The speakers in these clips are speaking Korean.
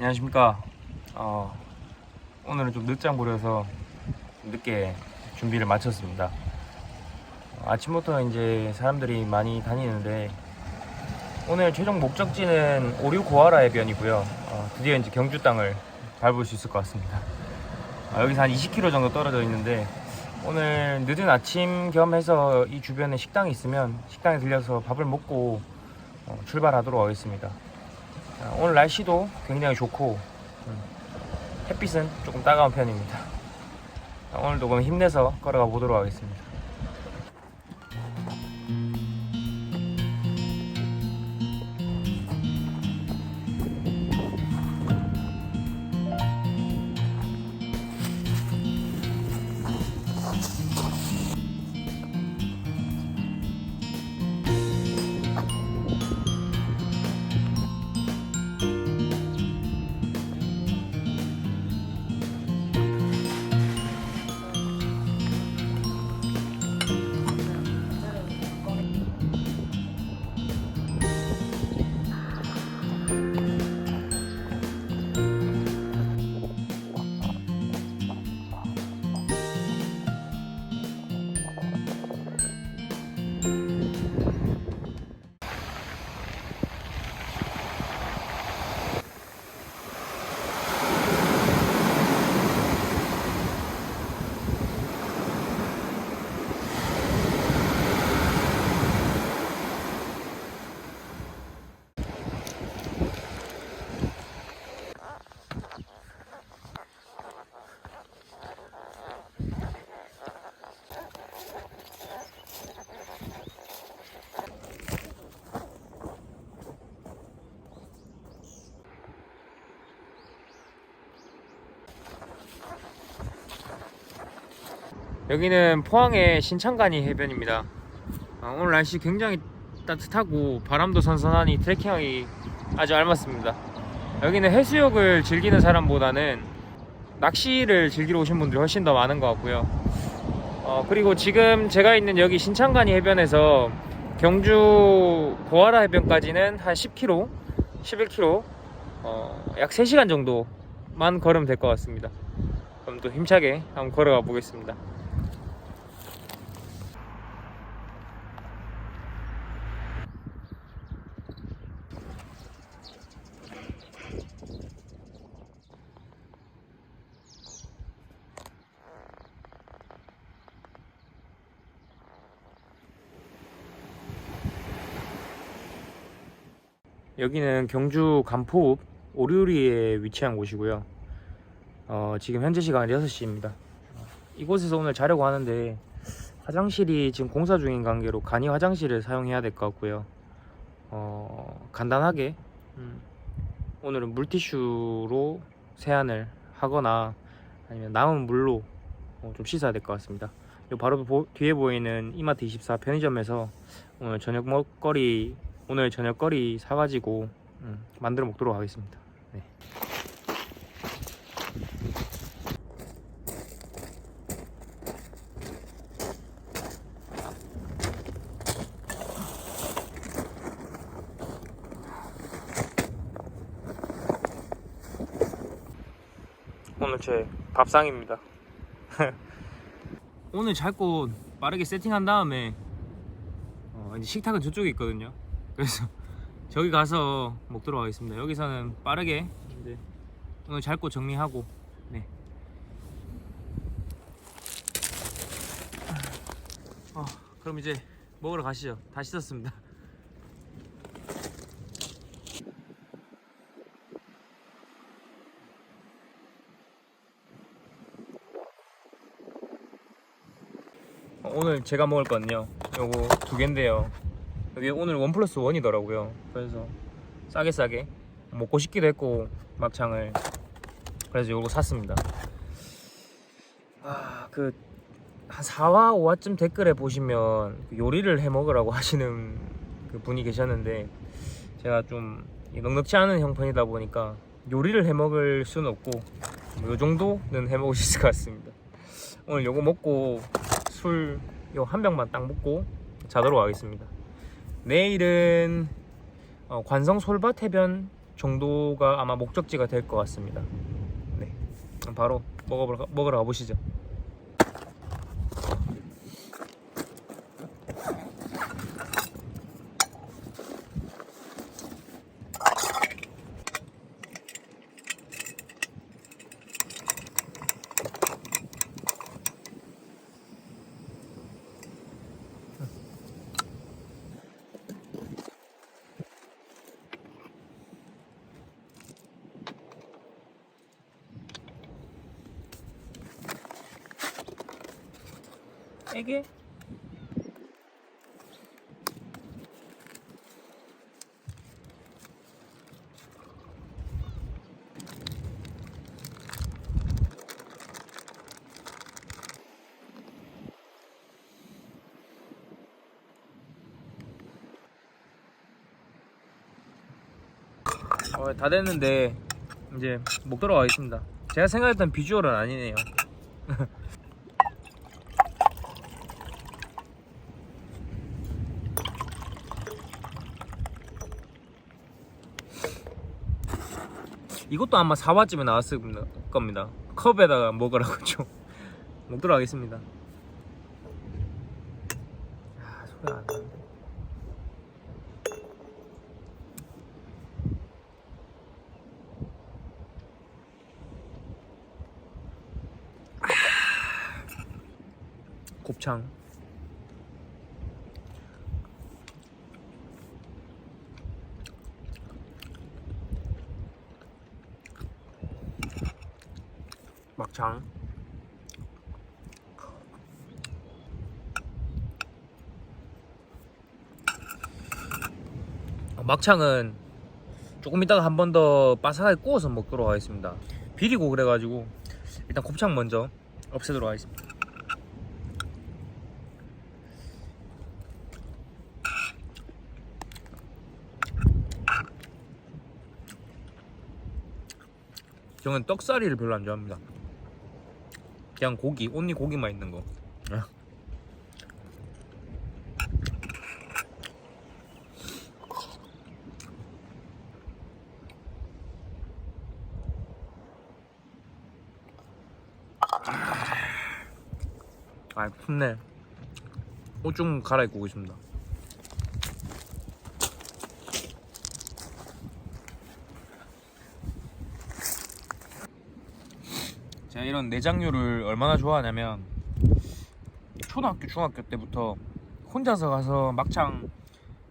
안녕하십니까. 어, 오늘은 좀 늦장 부려서 늦게 준비를 마쳤습니다. 어, 아침부터 이제 사람들이 많이 다니는데 오늘 최종 목적지는 오류 고아라 해변이고요. 어, 드디어 이제 경주 땅을 밟을 수 있을 것 같습니다. 어, 여기서 한 20km 정도 떨어져 있는데 오늘 늦은 아침 겸 해서 이 주변에 식당이 있으면 식당에 들려서 밥을 먹고 어, 출발하도록 하겠습니다. 어, 오늘 날씨도 굉장히 좋고 음, 햇빛은 조금 따가운 편입니다. 어, 오늘도 그럼 힘내서 걸어가 보도록 하겠습니다. 여기는 포항의 신창간이 해변입니다. 어, 오늘 날씨 굉장히 따뜻하고 바람도 선선하니 트레킹하기 아주 알맞습니다. 여기는 해수욕을 즐기는 사람보다는 낚시를 즐기러 오신 분들이 훨씬 더 많은 것 같고요. 어, 그리고 지금 제가 있는 여기 신창간이 해변에서 경주 고아라 해변까지는 한 10km, 11km, 어, 약 3시간 정도만 걸으면 될 것 같습니다. 그럼 또 힘차게 한번 걸어가 보겠습니다. 여기는 경주 간포읍 오류리에 위치한 곳이고요. 어, 지금 현재 시간 6시입니다. 이곳에서 오늘 자려고 하는데 화장실이 지금 공사 중인 관계로 간이 화장실을 사용해야 될 것 같고요. 어, 간단하게 음, 오늘은 물티슈로 세안을 하거나 아니면 남은 물로 어, 좀 씻어야 될 것 같습니다. 요 바로 보- 뒤에 보이는 이마트 24 편의점에서 오늘 저녁 먹거리 오늘 저녁거리 사가지고 음, 만들어 먹도록 하겠습니다. 네. 오늘 제 밥상입니다. 오늘 잘곳 빠르게 세팅한 다음에 어, 이제 식탁은 저쪽에 있거든요. 그래서 저기 가서 먹도록 하겠습니다. 여기서는 빠르게 이제 오늘 잘곳 정리하고 네. 어, 그럼 이제 먹으러 가시죠. 다 씻었습니다. 어, 오늘 제가 먹을 거는요. 요거 두 개인데요. 여기 오늘 원 플러스 원이더라고요. 그래서 싸게 싸게 먹고 싶기도 했고 막창을 그래서 요거 샀습니다. 아그 한 4화 5화쯤 댓글에 보시면 그 요리를 해 먹으라고 하시는 그 분이 계셨는데 제가 좀 넉넉지 않은 형편이다 보니까 요리를 해 먹을 수는 없고 뭐 요 정도는 해 먹을 수 있을 것 같습니다. 오늘 요거 먹고 술 요 한 병만 딱 먹고 자도록 하겠습니다. 내일은 어, 관성 솔밭 해변 정도가 아마 목적지가 될 것 같습니다. 네, 바로 먹어보러 먹으러 가보시죠. 이게 어, 다 됐는데 이제 목 들어가겠습니다. 제가 생각했던 비주얼은 아니네요. 이것도 아마 4화쯤에 나왔을 겁니다. 컵에다가 먹으라고 좀. 못 들어가겠습니다. 아, 소리 안 나는데. 곱창. 막창. 어, 막창은 조금 이따가 한 번 더 바삭하게 구워서 먹도록 하겠습니다. 비리고 그래가지고 일단 곱창 먼저 없애도록 하겠습니다. 저는 떡사리를 별로 안 좋아합니다. 그냥 고기, 온리 고기만 있는 거. 아, 춥네. 옷좀 갈아입고 오겠습니다. 제가 이런 내장류를 얼마나 좋아하냐면 초등학교 중학교 때부터 혼자서 가서 막창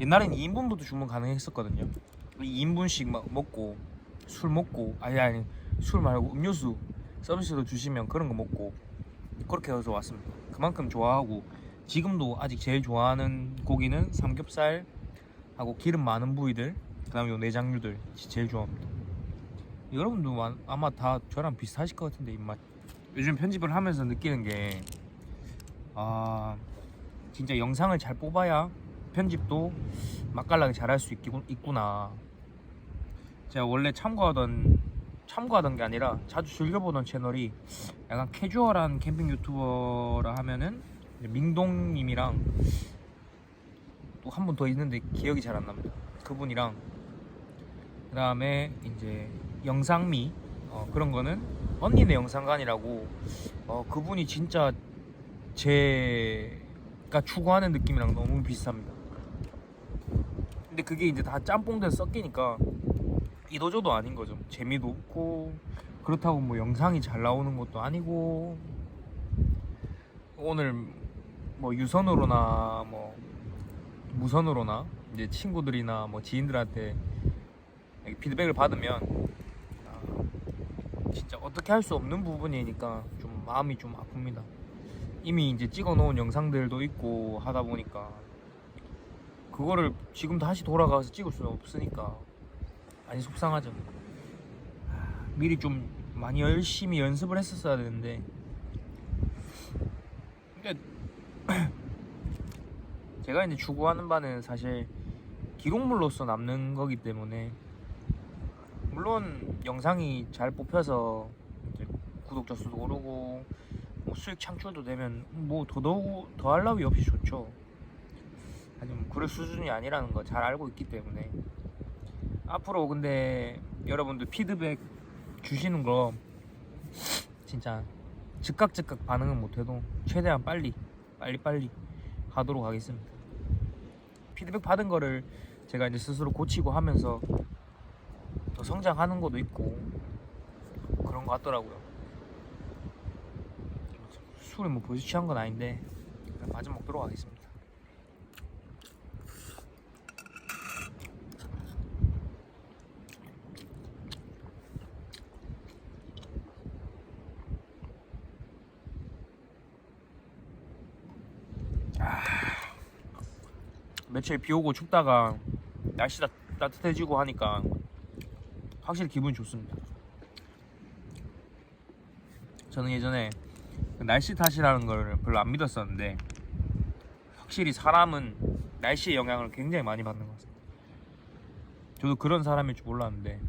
옛날엔 2인분부터 주문 가능했었거든요. 2인분씩 막 먹고 술 먹고 아니 아니 술 말고 음료수 서비스로 주시면 그런 거 먹고 그렇게 해서 왔습니다. 그만큼 좋아하고 지금도 아직 제일 좋아하는 고기는 삼겹살 하고 기름 많은 부위들 그 다음에 요 내장류들 제일 좋아합니다 여러분도 마- 아마 다 저랑 비슷하실 것 같은데 입맛. 요즘 편집을 하면서 느끼는 게 아, 진짜 영상을 잘 뽑아야 편집도 맛깔나게 잘할 수 있구, 있구나. 제가 원래 참고하던 참고하던 게 아니라 자주 즐겨보던 채널이 약간 캐주얼한 캠핑 유튜버라 하면은 민동님이랑 또 한 분 더 있는데 기억이 잘 안 납니다. 그분이랑 그 다음에 이제 영상미 어, 그런 거는 언니네 영상관이라고 어, 그분이 진짜 제가 추구하는 느낌이랑 너무 비슷합니다. 근데 그게 이제 다 짬뽕돼서 섞이니까 이도저도 아닌 거죠. 재미도 없고 그렇다고 뭐 영상이 잘 나오는 것도 아니고 오늘 뭐 유선으로나 뭐 무선으로나 이제 친구들이나 뭐 지인들한테 피드백을 받으면 아, 진짜 어떻게 할 수 없는 부분이니까 좀 마음이 좀 아픕니다. 이미 이제 찍어 놓은 영상들도 있고 하다 보니까 그거를 지금 다시 돌아가서 찍을 수는 없으니까 많이 속상하죠. 아, 미리 좀 많이 열심히 연습을 했었어야 되는데 근데 제가 이제 추구하는 바는 사실 기록물로서 남는 거기 때문에 물론 영상이 잘 뽑혀서 구독자 수도 오르고 뭐 수익 창출도 되면 뭐 더더욱 더할 나위 없이 좋죠. 하지만 그럴 수준이 아니라는 거 잘 알고 있기 때문에 앞으로 근데 여러분들 피드백 주시는 거 진짜 즉각 즉각 반응은 못해도 최대한 빨리 빨리 빨리 하도록 하겠습니다. 피드백 받은 거를 제가 이제 스스로 고치고 하면서 더 성장하는 것도 있고 그런 것 같더라고요. 술을 뭐 벌써 취한 건 아닌데 그냥 마저 먹도록 하겠습니다. 며칠 비 오고 춥다가 날씨 다 따뜻해지고 하니까 확실히 기분이 좋습니다. 저는 예전에 그 날씨 탓이라는 걸 별로 안 믿었었는데 확실히 사람은 날씨의 영향을 굉장히 많이 받는 것 같습니다. 저도 그런 사람일 줄 몰랐는데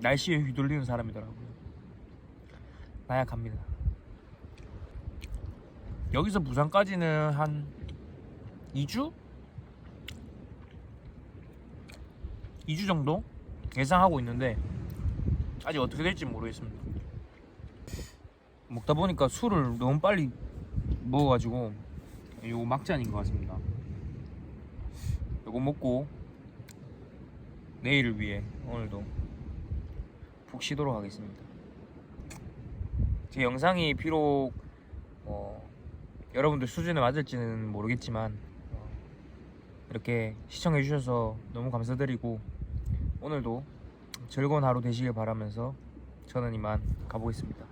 날씨에 휘둘리는 사람이더라고요. 나약합니다. 여기서 부산까지는 한 2주? 2주 정도 예상하고 있는데 아직 어떻게 될지 모르겠습니다. 먹다 보니까 술을 너무 빨리 먹어가지고 요거 막잔인 것 같습니다. 요거 먹고 내일을 위해 오늘도 푹 쉬도록 하겠습니다. 제 영상이 비록 어, 여러분들 수준에 맞을지는 모르겠지만 어, 이렇게 시청해 주셔서 너무 감사드리고 오늘도 즐거운 하루 되시길 바라면서 저는 이만 가보겠습니다.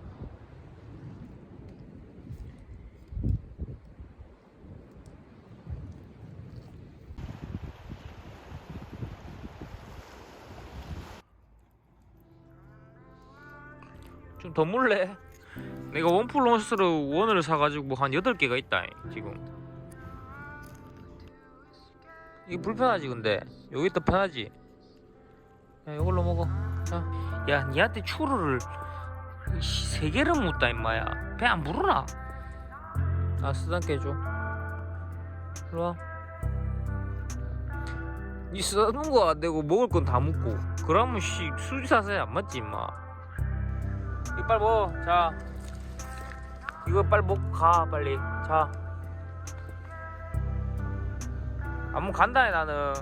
좀 더 물래? 내가 원 플러스를 원을 사가지고 한 8개가 있다 지금 이게 불편하지 근데 여기 더 편하지 야 이걸로 먹어. 자. 야 니한테 추루를 이세 개를 묻다 임마야. 배 안 부르나? 아 쓰단께 줘. 일로 와. 니 쓰다는 거안 되고 먹을 건다 묻고. 그러면 씨 수지 사세요. 안 맞지 임마. 이거 빨리 먹어. 자. 이거 빨리 먹고 가 빨리. 자. 안무 간다 해 나는